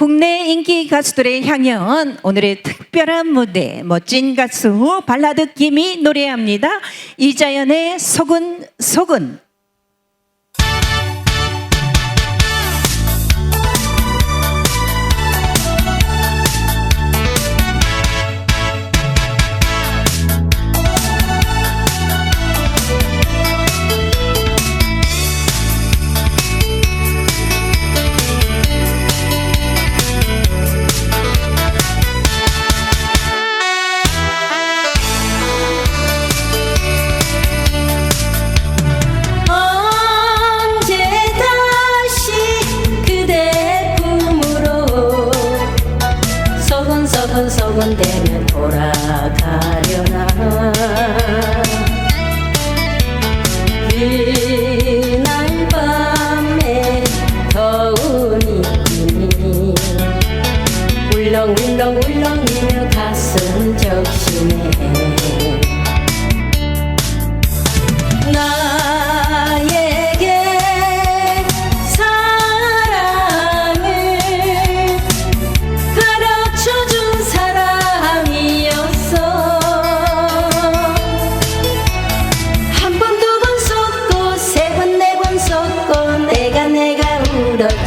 국내 인기 가수들의 향연 오늘의 특별한 무대 멋진 가수 발라드 김이 노래합니다. 이자연의 속은 속은 서근서근 되면 돌아가려나. 그날 밤에 더운 이름이 울렁울렁 울렁이며 가슴 적시네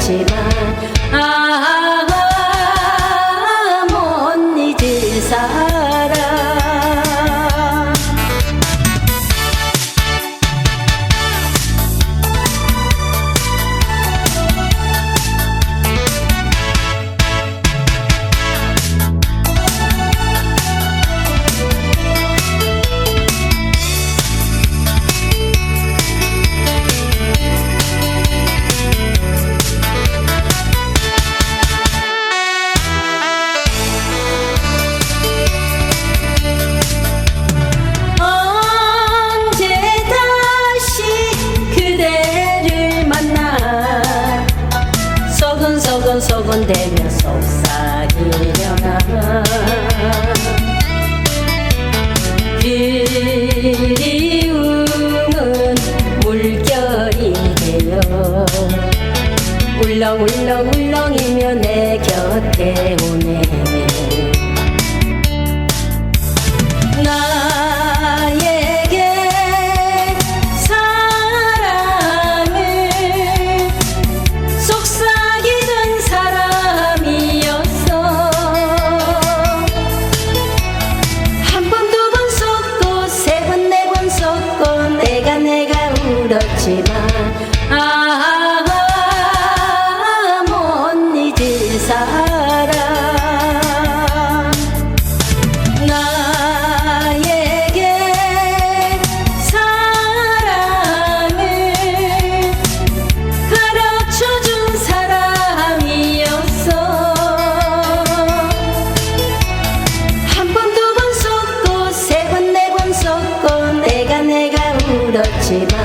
지만 서근서근 서근 대며 속삭이려나 그리움은 물결이 되어 울렁울렁 울렁이며 내 곁에 오네 속